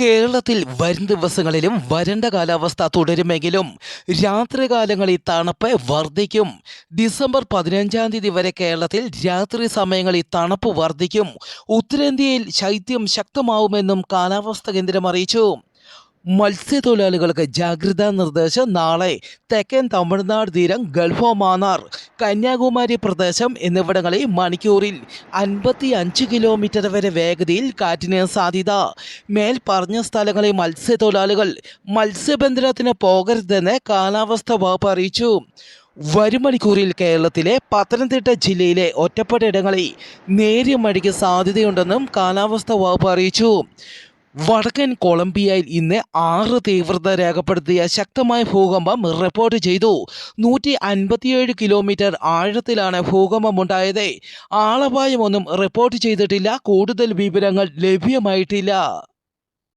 കേരളത്തിൽ വരും ദിവസങ്ങളിലും വരണ്ട കാലാവസ്ഥ തുടരുമെങ്കിലും രാത്രികാലങ്ങളിൽ തണുപ്പ് വർദ്ധിക്കും. ഡിസംബർ പതിനഞ്ചാം തീയതി വരെ കേരളത്തിൽ രാത്രി സമയങ്ങളിൽ തണുപ്പ് വർദ്ധിക്കും. ഉത്തരേന്ത്യയിൽ ശൈത്യം ശക്തമാവുമെന്നും കാലാവസ്ഥാ കേന്ദ്രം അറിയിച്ചു. മത്സ്യത്തൊഴിലാളികൾക്ക് ജാഗ്രതാ നിർദ്ദേശം നാളെ തെക്കൻ തമിഴ്നാട് തീരം ഗൾഫ് മാന്നാർ കന്യാകുമാരി പ്രദേശം എന്നിവിടങ്ങളിൽ മണിക്കൂറിൽ അൻപത്തി അഞ്ച് കിലോമീറ്റർ വരെ വേഗതയിൽ കാറ്റിന് സാധ്യത. മേൽ പറഞ്ഞ സ്ഥലങ്ങളിൽ മത്സ്യത്തൊഴിലാളികൾ മത്സ്യബന്ധനത്തിന് പോകരുതെന്ന് കാലാവസ്ഥ വകുപ്പ് അറിയിച്ചു. വരും മണിക്കൂറിൽ കേരളത്തിലെ പത്തനംതിട്ട ജില്ലയിലെ ഒറ്റപ്പെട്ട ഇടങ്ങളിൽ നേരിയ മഴയ്ക്ക് സാധ്യതയുണ്ടെന്നും കാലാവസ്ഥാ വകുപ്പ് അറിയിച്ചു. വടക്കൻ കൊളംബിയയിൽ ഇന്ന് ആറ് തീവ്രത രേഖപ്പെടുത്തിയ ശക്തമായ ഭൂകമ്പം റിപ്പോർട്ട് ചെയ്തു. നൂറ്റി അൻപത്തിയേഴ് കിലോമീറ്റർ ആഴത്തിലാണ് ഭൂകമ്പമുണ്ടായത്. ആളപായമൊന്നും റിപ്പോർട്ട് ചെയ്തിട്ടില്ല. കൂടുതൽ വിവരങ്ങൾ ലഭ്യമായിട്ടില്ല.